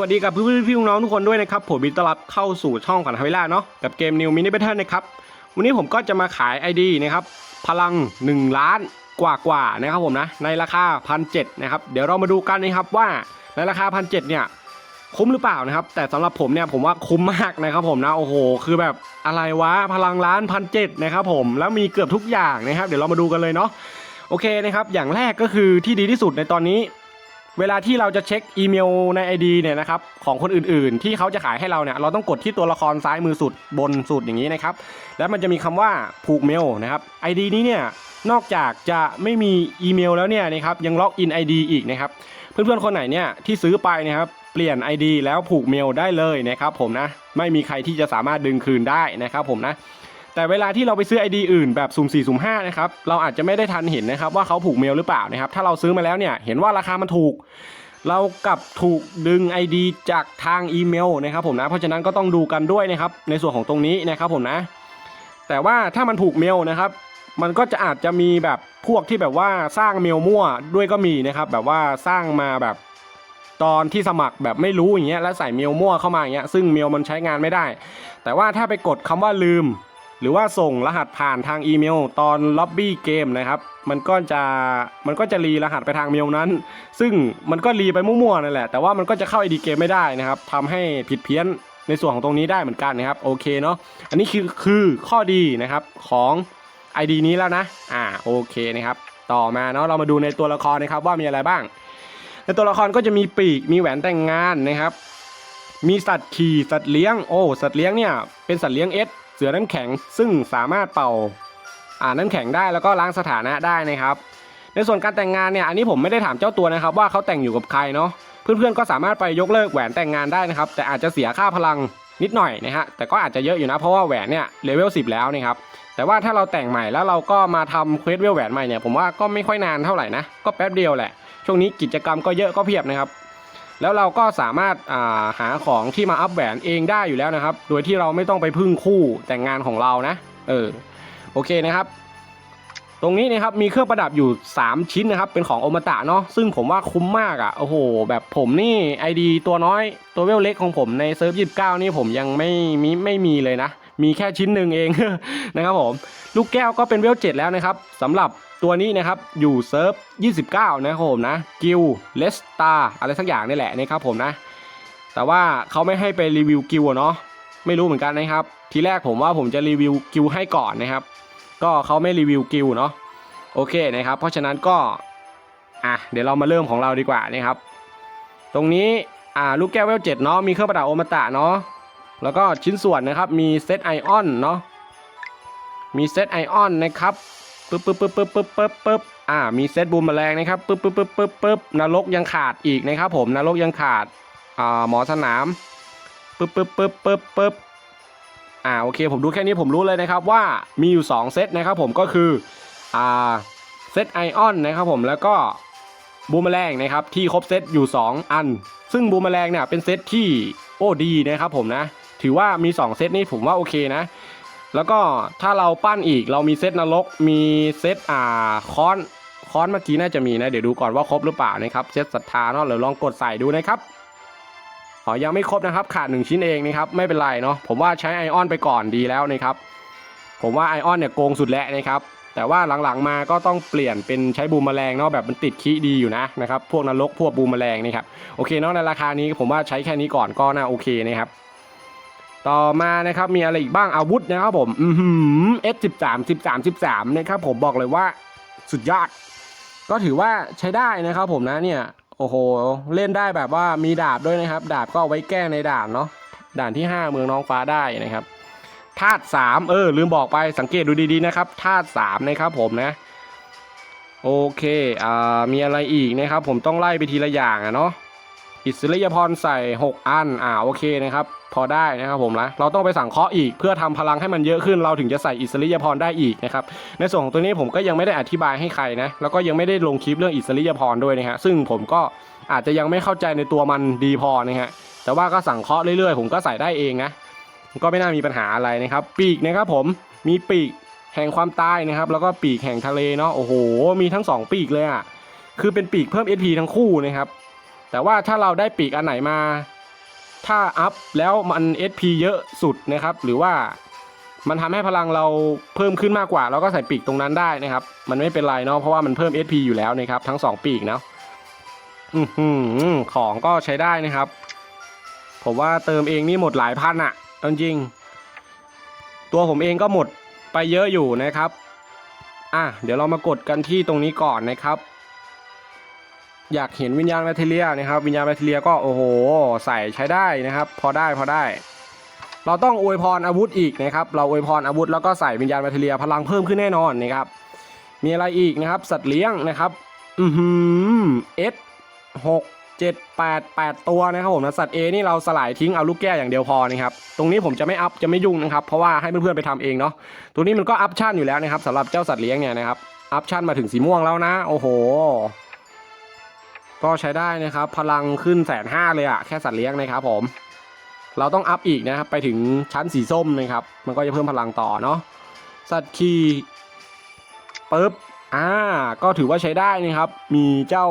วัสดีกับเพื่อนๆพี่น้องทุกคนด้วยนะครับผมบิต้อนรับเข้าสู่ช่องของฮาวิล่าเนาะกับเกม New Mini Battle นะครับวันนี้ผมก็จะมาขาย ID นะครับพลัง 1 ล้านกว่ากว่าๆนะครับผมนะในราคาพันเนะครับเดี๋ยวเรามาดูกันนะครับว่าในราคาพันเเนี่ยคุ้มหรือเปล่านะครับ แต่สำหรับผมเนี่ยผมว่าคุ้มมากนะครับผมนะโอ้โห คือแบบอะไรวะพลังล้านพันเนะครับผมแล้วมีเกือบทุกอย่างนะครับ เดี๋ยวเรามาดูกันเลยเนาะโอเคนะครับอย่างแรกก็คือที่ดีที่สุดในตอนนี้ เวลาที่เราจะเช็คอีเมลใน ID เนี่ยนะครับของคนอื่นๆ ที่เขาจะขายให้เราเนี่ยเราต้องกดที่ตัวละครซ้ายมือสุดบนสุดอย่างนี้นะครับ แล้วมันจะมีคำว่าผูกเมลนะครับ ID นี้เนี่ยนอกจากจะไม่มีอีเมลแล้วเนี่ยนะครับยังล็อกอิน ID อีกนะครับเพื่อนๆคนไหนเนี่ยที่ซื้อไปนะครับเปลี่ยน ID แล้วผูกเมลได้เลยนะครับผมนะไม่มีใครที่จะสามารถดึงคืนได้นะครับผมนะ แต่เวลาที่เราไปซื้อ ID อื่นแบบสุ่ม4สุ่ม5นะครับเราอาจจะไม่ได้ทันเห็นนะครับว่าเขาผูกเมลหรือเปล่านะครับถ้าเราซื้อมาแล้วเนี่ยเห็นว่าราคามันถูก เรากลับถูกดึง ID จากทางอีเมลนะครับผมนะเพราะฉะนั้นก็ต้องดูกันด้วยนะครับในส่วนของตรงนี้นะครับผมนะ แต่ว่าถ้ามันผูกเมลนะครับมันก็จะอาจจะมีแบบพวกที่แบบว่าสร้างเมลมั่วด้วยก็มีนะครับแบบว่าสร้างมาแบบตอนที่สมัครแบบไม่รู้อย่างเงี้ยแล้วใส่เมลมั่วเข้ามาอย่างเงี้ยซึ่งเมลมันใช้งานไม่ได้ แต่ว่าถ้าไปกดคำว่าลืม หรือว่าส่งรหัสผ่านทางอีเมล ตอนล็อบบี้เกมนะครับ มันก็จะมันก็จะรีรหัสไปทางเมลนั้น ซึ่งมันก็รีไปมั่วๆนั่นแหละ แต่ว่ามันก็จะเข้า ID เกมไม่ได้นะครับทำให้ผิดเพี้ยนในส่วนของตรงนี้ได้เหมือนกันนะครับโอเคเนาะอันนี้คือคือข้อดีนะครับของ ID นี้แล้วนะอ่าโอเคนะครับต่อมาเนาะเรามาดูในตัวละครนะครับว่ามีอะไรบ้าง ในตัวละครก็จะมีปีกมีแหวนแต่งงานนะครับ มีสัตว์ขี่สัตว์เลี้ยงโอ้สัตว์เลี้ยงเนี่ยเป็นสัตว์เลี้ยงเอส สือน้ำแข็งซึ่งสามารถเป่าอ่าน้ำแข็งได้แล้วก็ล้างสถานะได้นะครับ ในส่วนการแต่งงานเนี่ยอันนี้ผมไม่ได้ถามเจ้าตัวนะครับ ว่าเขาแต่งอยู่กับใครเนาะเพื่อนๆก็สามารถไปยกเลิกแหวนแต่งงานได้นะครับ แต่อาจจะเสียค่าพลังนิดหน่อยนะฮะแต่ก็อาจจะเยอะอยู่นะเพราะว่าแหวนเนี่ยเลเวล10 แล้วนะครับแต่ว่าถ้าเราแต่งใหม่แล้วเราก็มาทำเควสเวลแหวนใหม่เนี่ยผมว่าก็ไม่ค่อยนานเท่าไหร่นะก็แป๊บเดียวแหละช่วงนี้กิจกรรมก็เยอะก็เพียบนะครับ แล้วเราก็สามารถาหาของที่มาอัพแหวนเองได้อยู่แล้วนะครับ โดยที่เราไม่ต้องไปพึ่งคู่แต่งงานของเรานะ เออโอเคนะครับ ตรงนี้นะครับมีเครื่องประดับอยู่ 3 ชิ้นนะครับ เป็นของโอมาตะเนาะซึ่งผมว่าคุ้มมากอะ่ะโอ้โห แบบผมนี่ ID ตัวน้อยตัวเวลเล็กของผมในเซิร์ฟ29นี่ผมยังไม่มีไม่มีเลยนะ มีแค่ชิ้นหนึ่งเองนะครับผม ลูกแก้วก็เป็นเวล7แล้วนะครับสำหรับ ตัวนี้นะครับอยู่เซิร์ฟ 29 นะครับผมนะกิลเลสตาอะไรสักอย่างนี่แหละนะครับผมนะ แต่ว่าเขาไม่ให้ไปรีวิวกิลเนาะไม่รู้เหมือนกันนะครับ ทีแรกผมว่าผมจะรีวิวกิลให้ก่อนนะครับ ก็เขาไม่รีวิวกิลเนาะโอเคนะครับ เพราะฉะนั้นก็อะเดี๋ยวเรามาเริ่มของเราดีกว่านะครับ ตรงนี้อ่าลูกแก้วเวลเจ็ดเนาะมีเครื่องประดับโอมาตะเนาะแล้วก็ชิ้นส่วนนะครับมีเซตไอออนเนาะมีเซตไอออนนะครับ ปึ๊บปึ๊บปึ๊บปึ๊บปึ๊บปึ๊บปึ๊บอ่า มีเซตบูมแมลงนะครับปึ๊บปึ๊บปึ๊บปึ๊บปึ๊บนรกยังขาดอีกนะครับ ผมนรกยังขาดอ่าหมอสนามปึ๊บปึ๊บปึ๊บปึ๊บปึ๊บอ่าโอเค ผมดูแค่นี้ผมรู้เลยนะครับว่ามีอยู่ 2 เซตนะครับผมก็คืออ่าเซตไอออนนะครับผมแล้วก็บูมแมลงนะครับที่ครบเซตอยู่ 2 อัน ซึ่งบูมแมลงเนี่ยเป็นเซตที่โอ้ดีนะครับผมนะ ถือว่ามี 2 เซตนี้ผมว่าโอเคนะ แล้วก็ถ้าเราปั้นอีกเรามีเซตนรก มีเซตอ่าค้อนค้อนเมื่อกี้น่าจะมีนะ เดี๋ยวดูก่อนว่าครบหรือเปล่านะครับเซตศรัทธาเนาะเดี๋ยวลองกดใส่ดูนะครับอ๋อยังไม่ครบนะครับ ขาดหนึ่งชิ้นเองนะครับไม่เป็นไรเนาะผมว่าใช้ไอออนไปก่อนดีแล้วนะครับ ผมว่าไอออนเนี่ยโกงสุดแล้วนะครับแต่ว่าหลังๆมาก็ต้องเปลี่ยนเป็นใช้บูมแมลงเนาะแบบมันติดคีดีอยู่นะนะครับพวกนรกพวกบูมแมลงนี่ครับโอเคเนาะในราคานี้ผมว่าใช้แค่นี้ก่อนก็น่าโอเคนะครับ ต่อมานะครับมีอะไรอีกบ้างอาวุธนะครับผมอือหือ S13 13 13นะครับผมบอกเลยว่าสุดยอด ก็ถือว่าใช้ได้นะครับผมนะเนี่ยโอ้โห เล่นได้แบบว่ามีดาบด้วยนะครับ ดาบก็เอาไว้แก้ในด่านเนาะด่านที่ 5 เมืองน้องฟ้าได้นะครับธาตุสามเออลืมบอกไปสังเกตดูดีๆนะครับธาตุสามนะครับผมนะ โอเคอ่ามีอะไรอีกนะครับ ผมต้องไล่ไปทีละอย่างอะเนาะอิสริยพรใส่ 6 อันอ่าโอเคนะครับ พอได้นะครับผมนะเราต้องไปสั่งเคาะอีกเพื่อทำพลังให้มันเยอะขึ้นเราถึงจะใส่อิสริยพรได้อีกนะครับในส่วนของตัวนี้ผมก็ยังไม่ได้อธิบายให้ใครนะแล้วก็ยังไม่ได้ลงคลิปเรื่องอิสริยพรด้วยนะฮะซึ่งผมก็อาจจะยังไม่เข้าใจในตัวมันดีพอนะฮะแต่ว่าก็สั่งเคาะเรื่อยๆ ผมก็ใส่ได้เองนะก็ไม่น่ามีปัญหาอะไรนะครับ ปีกนะครับผมมีปีกแห่งความตายนะครับ แล้วก็ปีกแห่งทะเลเนาะโอ้โห มีทั้งสองปีกเลยอะคือเป็นปีกเพิ่ม SP ทั้งคู่นะครับแต่ว่าถ้าเราได้ปีกอันไหนมา ถ้าอัพแล้วมัน SP เยอะสุดนะครับ หรือว่ามันทำให้พลังเราเพิ่มขึ้นมากกว่า เราก็ใส่ปีกตรงนั้นได้นะครับ มันไม่เป็นไรเนาะเพราะว่ามันเพิ่ม SP อยู่แล้วนะครับทั้งสองปีกเนาะอือของก็ใช้ได้นะครับ ผมว่าเติมเองนี่หมดหลายพันอะจริง ตัวผมเองก็หมดไปเยอะอยู่นะครับ อะเดี๋ยวเรามากดกันที่ตรงนี้ก่อนนะครับ อยากเห็นวิญญาณแบคทีเรียนะครับ วิญญาณแบคทีเรียก็โอ้โห ใส่ใช้ได้นะครับ พอได้พอได้ เราต้องอวยพรอาวุธอีกนะครับ เราอวยพรอาวุธแล้วก็ใส่วิญญาณแบคทีเรียพลังเพิ่มขึ้นแน่นอนนะครับ มีอะไรอีกนะครับ สัตว์เลี้ยงนะครับ อือหือเอสหกเจ็ดแปดแปดตัวนะครับผมนะสัตว์ A นี่เราสลายทิ้งเอาลูกแก้วอย่างเดียวพอนะครับ ตรงนี้ผมจะไม่อัพจะไม่ยุ่งนะครับ เพราะว่าให้เพื่อนๆไปทำเองเนาะ ตัวนี้มันก็อัพชั่นอยู่แล้วนะครับสำหรับเจ้าสัตว์เลี้ยงเนี่ยนะครับ อัพชั่นมาถึงสีม่วงแล้วนะ โอ้โห ก็ใช้ได้นะครับ พลังขึ้นแสนห้าเลยอะแค่สัตว์เลี้ยงนะครับผม เราต้องอัพอีกนะครับไปถึงชั้นสีส้มนะครับ มันก็จะเพิ่มพลังต่อเนาะสัตว์ขี่ปึ๊บอ่าก็ถือว่าใช้ได้นะครับ มีเจ้า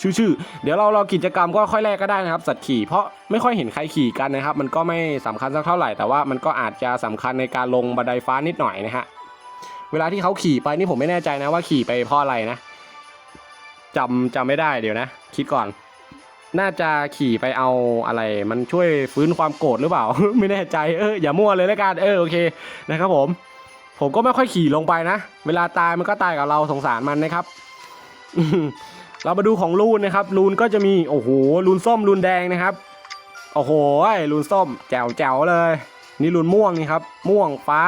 ชื่อชื่อเดี๋ยวเราเรากิจกรรมก็ค่อยแลกก็ได้นะครับ สัตว์ขี่เพราะไม่ค่อยเห็นใครขี่กันนะครับ มันก็ไม่สำคัญสักเท่าไหร่แต่ว่ามันก็อาจจะสำคัญในการลงบันไดฟ้านิดหน่อยนะฮะเวลาที่เขาขี่ไปนี่ผมไม่แน่ใจนะว่าขี่ไปเพราะอะไรนะ จำจำไม่ได้เดี๋ยวนะ คิดก่อน น่าจะขี่ไปเอาอะไร มันช่วยฟื้นความโกรธหรือเปล่า ไม่แน่ใจเอออย่ามั่วเลยแล้วกันเออโอเคนะครับผม ผมก็ไม่ค่อยขี่ลงไปนะ เวลาตายมันก็ตายกับเราสงสารมันนะครับเรามาดูของรูนนะครับรูนก็จะมีโอ้โหรูนส้มรูนแดงนะครับโอ้โหรูนส้มแจ๋วแจ๋วเลย นี่รูนม่วงนี่ครับม่วงฟ้า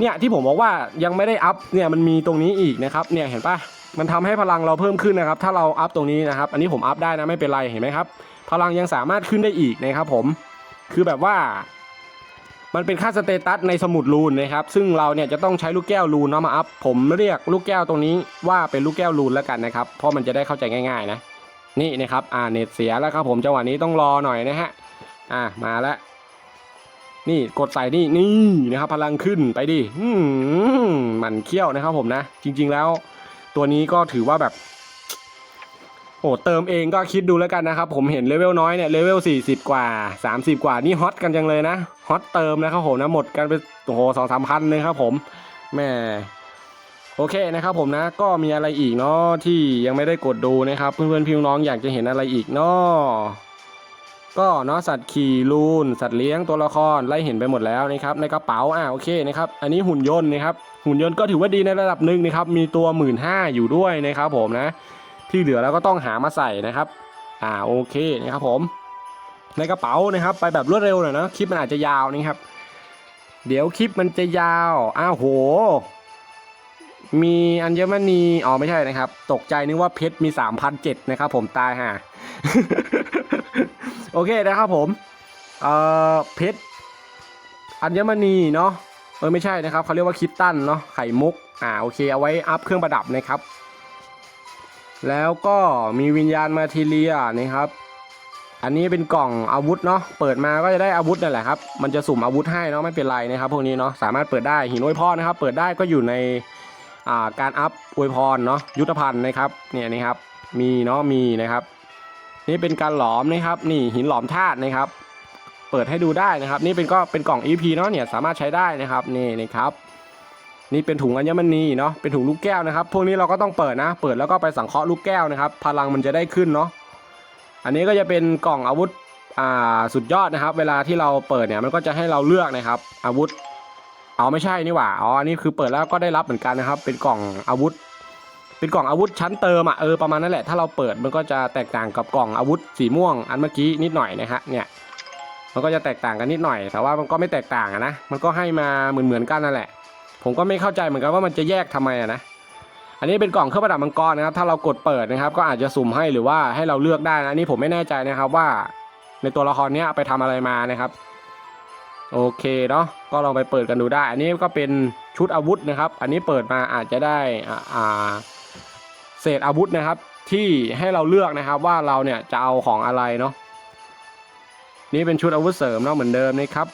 เนี่ยที่ผมบอกว่ายังไม่ได้อัพเนี่ยมันมีตรงนี้อีกนะครับ เนี่ยเห็นปะ มันทำให้พลังเราเพิ่มขึ้นนะครับ ถ้าเราอัพตรงนี้นะครับ อันนี้ผมอัพได้นะไม่เป็นไรเห็นไหมครับ พลังยังสามารถขึ้นได้อีกนะครับผม คือแบบว่า มันเป็นค่าสเตตัสในสมุดรูนนะครับ ซึ่งเราเนี่ยจะต้องใช้ลูกแก้วรูนเนาะมาอัพ ผมเรียกลูกแก้วตรงนี้ว่าเป็นลูกแก้วรูนแล้วกันนะครับ เพราะมันจะได้เข้าใจง่าย ๆ นะ นี่นะครับ อ่าเน็ตเสียแล้วครับ ผมจังหวะนี้ต้องรอหน่อยนะฮะ อ่ามาแล้ว นี่กดใส่นี่นี่นะครับ พลังขึ้นไปดิ อืมมันเขี้ยวนะครับ ผมนะ จริง ๆ แล้ว ตัวนี้ก็ถือว่าแบบโอ้เติมเองก็คิดดูแล้วกันนะครับ ผมเห็นเลเวลน้อยเนี่ยเลเวล40 กว่า 30 กว่านี่ฮอตกันจังเลยนะฮอตเติมนะครับผมนะหมดกันไปโอ้โหสองสามพันเลยครับผมแม่โอเคนะครับผมนะก็มีอะไรอีกเนาะที่ยังไม่ได้กดดูนะครับ เพื่อนๆพี่น้องอยากจะเห็นอะไรอีกเนาะก็เนาะสัตว์ขี่ลูนสัตว์เลี้ยงตัวละครไล่เห็นไปหมดแล้วนะครับในกระเป๋าอ่าโอเคนะครับอันนี้หุ่นยนต์นะครับ หุ่นยนต์ก็ถือว่าดีในระดับหนึ่งนะครับ มีตัวหมื่นห้าอยู่ด้วยนะครับผมนะ ที่เหลือเราก็ต้องหามาใส่นะครับ อ่าโอเคนะครับผม ในกระเป๋านะครับ ไปแบบรวดเร็วหน่อยนะคลิปมันอาจจะยาวนะครับ เดี๋ยวคลิปมันจะยาวอ้าวโห มีอัญมณีอ๋อไม่ใช่นะครับ ตกใจนึกว่าเพชรมี3 0 0 7นะครับผมตายห่าโอเคนะครับผม เอ่อเพชรอัญมณีเนาะ เออไม่ใช่นะครับเขาเรียกว่าคิตตันเนาะไข่มุกอ่าโอเคเอาไว้อัพเครื่องประดับนะครับ แล้วก็มีวิญญาณมาทีเรียนะครับ อันนี้เป็นกล่องอาวุธเนาะเปิดมาก็จะได้อาวุธนั่นแหละครับมันจะสุ่มอาวุธให้เนาะไม่เป็นไรนะครับพวกนี้เนาะสามารถเปิดได้หินอวยพรนะครับ เปิดได้ก็อยู่ในอ่าการอัพอวยพรเนาะยุทธภัณฑ์นะครับเนี่ยนี่ครับมีเนาะมีนะครับ นี่เป็นการหลอมนะครับ นี่หินหลอมธาตุนะครับ เปิดให้ดูได้นะครับ นี่เป็นก็เป็นกล่อง EP เนาะเนี่ยสามารถใช้ได้นะครับนี่นะครับนี่เป็นถุงอัญมณีเนาะเป็นถุงลูกแก้วนะครับ พวกนี้เราก็ต้องเปิดนะ เปิดแล้วก็ไปสังเคราะห์ลูกแก้วนะครับ พลังมันจะได้ขึ้นเนาะอันนี้ก็จะเป็นกล่องอาวุธอ่าสุดยอดนะครับ เวลาที่เราเปิดเนี่ยมันก็จะให้เราเลือกนะครับ อาวุธเอาไม่ใช่นี่หว่าอ๋ออันนี้คือเปิดแล้วก็ได้รับเหมือนกันนะครับ เป็นกล่องอาวุธ เป็นกล่องอาวุธชั้นเติมอะเออประมาณนั้นแหละถ้าเราเปิดมันก็จะแตกต่างกับกล่องอาวุธสีม่วงอันเมื่อกี้นิดหน่อยนะฮะเนี่ย มันก็จะแตกต่างกันนิดหน่อย แต่ว่ามันก็ไม่แตกต่างนะ มันก็ให้มาเหมือนเหมือนๆกันนั่นแหละ ผมก็ไม่เข้าใจเหมือนกันว่ามันจะแยกทำไมนะ อันนี้เป็นกล่องเครื่องประดับมังกรนะครับ ถ้าเรากดเปิดนะครับ ก็อาจจะสุ่มให้หรือว่าให้เราเลือกได้นะอันนี้ผมไม่แน่ใจนะครับว่า ในตัวละครเนี้ยไปทำอะไรมานะครับ โอเคเนาะ ก็ลองไปเปิดกันดูได้ อันนี้ก็เป็นชุดอาวุธนะครับ อันนี้เปิดมาอาจจะได้อ่าเศษอาวุธนะครับ ที่ให้เราเลือกนะครับว่าเราเนี่ยจะเอาของอะไรเนาะ นี่เป็นชุดอาวุธเสริมเนาะเหมือนเดิมนะครับ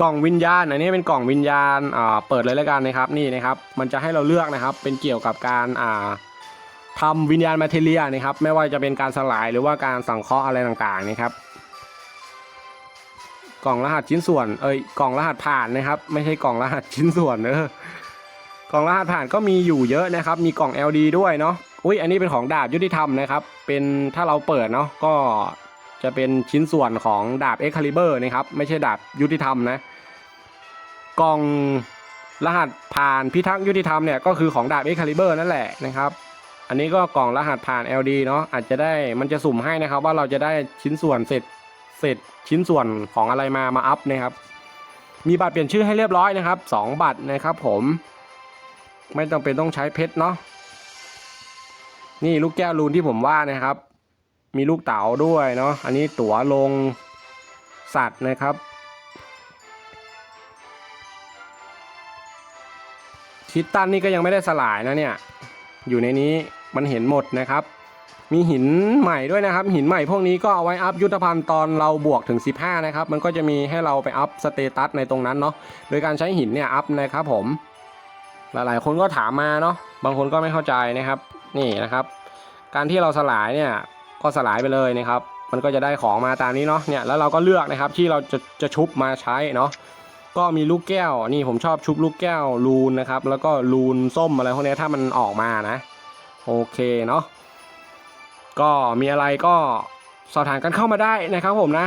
กล่องวิญญาณอันนี้เป็นกล่องวิญญาณอ่าเปิดเลยแล้วกันนะครับนี่นะครับ มันจะให้เราเลือกนะครับ เป็นเกี่ยวกับการอ่าทำวิญญาณมาเทเรียนะครับ ไม่ว่าจะเป็นการสลายหรือว่าการสังเคราะห์อะไรต่างๆนะครับ กล่องรหัสชิ้นส่วน เอ้ยกล่องรหัสผ่านนะครับ ไม่ใช่กล่องรหัสชิ้นส่วนเนอะกล่องรหัสผ่านก็มีอยู่เยอะนะครับ มีกล่อง LD ด้วยเนาะอุ้ยอันนี้เป็นของดาบยุติธรรมนะครับ เป็นถ้าเราเปิดเนาะก็ จะเป็นชิ้นส่วนของดาบ Excalibur นะครับ ไม่ใช่ดาบยุติธรรมนะ กล่องรหัสผ่านพิทักษ์ยุติธรรมเนี่ยก็คือของดาบ Excalibur นั่นแหละนะครับ อันนี้ก็กล่องรหัสผ่าน LD เนาะอาจจะได้มันจะสุ่มให้นะครับ ว่าเราจะได้ชิ้นส่วนเสร็จเสร็จชิ้นส่วนของอะไรมามาอัพนะครับมีบัตรเปลี่ยนชื่อให้เรียบร้อยนะครับสองบัตรนะครับผม ไม่จำเป็นต้องใช้เพชรเนาะนี่ลูกแก้วรูนที่ผมว่านะครับ มีลูกเต๋าด้วยเนาะอันนี้ตั๋วลงสัตว์นะครับคิดตันนี่ก็ยังไม่ได้สลายนะเนี่ย อยู่ในนี้มันเห็นหมดนะครับ มีหินใหม่ด้วยนะครับ หินใหม่พวกนี้ก็เอาไว้อัพยุทธภัณฑ์ตอนเราบวกถึง 15 นะครับ มันก็จะมีให้เราไปอัพสเตตัสในตรงนั้นเนาะโดยการใช้หินเนี่ยอัพนะครับผม หลายๆ คนก็ถามมาเนาะบางคนก็ไม่เข้าใจนะครับ นี่นะครับ การที่เราสลายเนี่ย ก็สลายไปเลยนะครับ มันก็จะได้ของมาตามนี้เนาะเนี่ยแล้วเราก็เลือกนะครับที่เราจะจะชุบมาใช้เนาะก็มีลูกแก้วนี่ผมชอบชุบลูกแก้วลูนนะครับแล้วก็ลูนส้มอะไรพวกนี้ถ้ามันออกมานะโอเคเนาะก็มีอะไรก็สอบถามกันเข้ามาได้นะครับผมนะ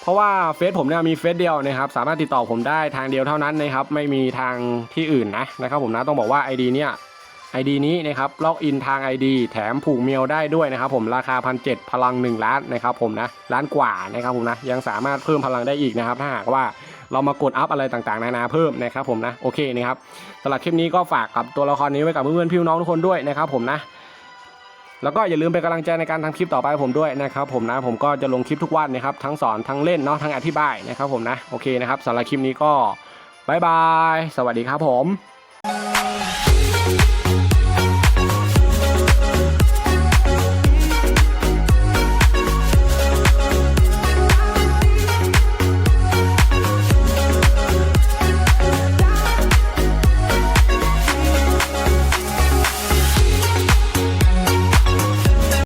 เพราะว่าเฟซผมเนี่ยมีเฟซเดียวนะครับ สามารถติดต่อผมได้ทางเดียวเท่านั้นนะครับ ไม่มีทางที่อื่นนะนะครับผมนะต้องบอกว่า ID เนี่ย ID นี้นะครับล็อกอินทาง ID แถมผูกเมลได้ด้วยนะครับผมราคาพันเพลัง 1 ล้านนะครับผมนะล้านกว่านะครับผมนะยังสามารถเพิ่มพลังได้อีกนะครับถ้าหากว่าเรามากดอัพอะไรต่างๆ นานาเพิ่มนะครับผมนะโอเคนะครับสำหรับคลิปนี้ก็ฝากกับตัวละครนี้ไว้กับเพื่อนๆพี่น้องทุกคนด้วยนะครับผมนะแล้วก็อย่าลืมเป็นกำลังใจในการทำคลิปต่อไปผมด้วยนะครับผมนะผมก็จะลงคลิปทุกวันนะครับทั้งสอนทั้งเล่นเนาะทั้งอธิบายนะครับผมนะโอเคนะครับสำหรับคลิปนี้ก็บายบาย สวัสดีครับผม